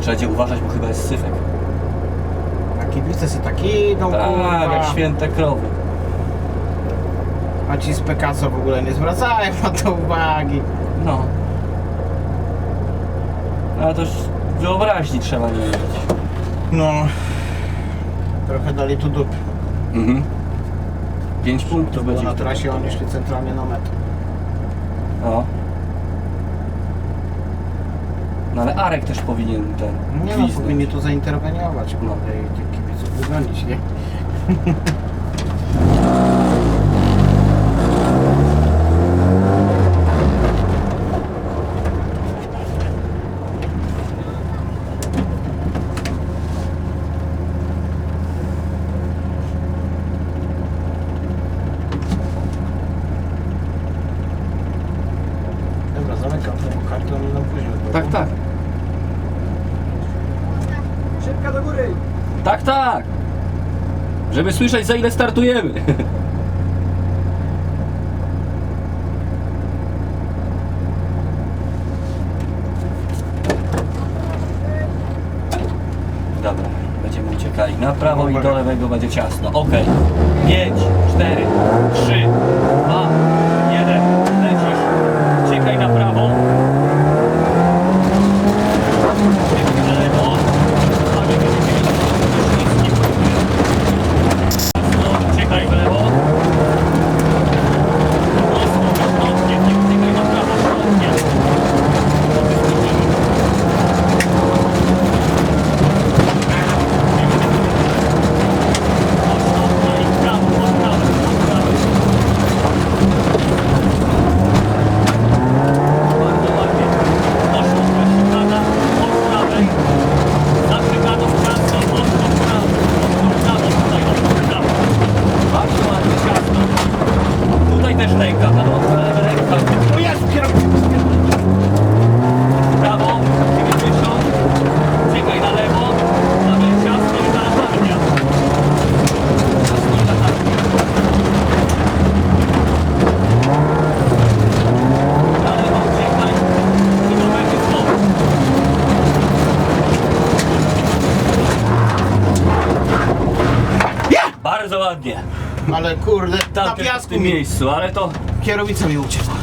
trzeba będzie uważać, bo chyba jest syfek. A kibice sobie tak idą, Tak, kurwa. jak święte krowy. A ci z Pekaso w ogóle nie zwracają na to uwagi. No. Ale to już wyobraźni trzeba nie mieć. No. Trochę dali tu dup. Mhm. 5 punktów Bo będzie. na trasie oni szli centralnie na metę. No. No ale Arek też powinien ten Nie no, gwizdnąć. powinni tu zainterweniować, No. kurde, i tych kibiców wygonić, nie? Zamykam ten karton i nam później. Tak, tak. Szybka do góry! Tak, tak. Żeby słyszeć za ile startujemy. Dobra, będziemy uciekali na prawo i do lewego będzie ciasno. Okej. 5, 4, 3, 2, 1. Lecisz. Uciekaj na prawo. Uciekaj na lewo. Ale będziecie mieli Jasno, Uciekaj w lewo. Prosto, środkiem, nie uciekaj na prawo, środkiem. Mocno, i w prawo, od prawo, od prawo. Bardzo ładnie. Poszło przeszukana od prawej. Zaczekano w ciasno, mocno w prawo. Mocno w prawo, tutaj mocno w prawo. Bardzo ładnie ciasno. Tutaj też ręka, no, ręka. O jest, kierowca! Prawo, 90. Czekaj na lewo. Mamy ciasno i na latarnia. Ciasno i latarnia. Na lewo uciekaj. I to będzie znowu. Bardzo ładnie. Ale kurde, na też w piasku tym mi miejscu, ale to kierownica mi uciekła.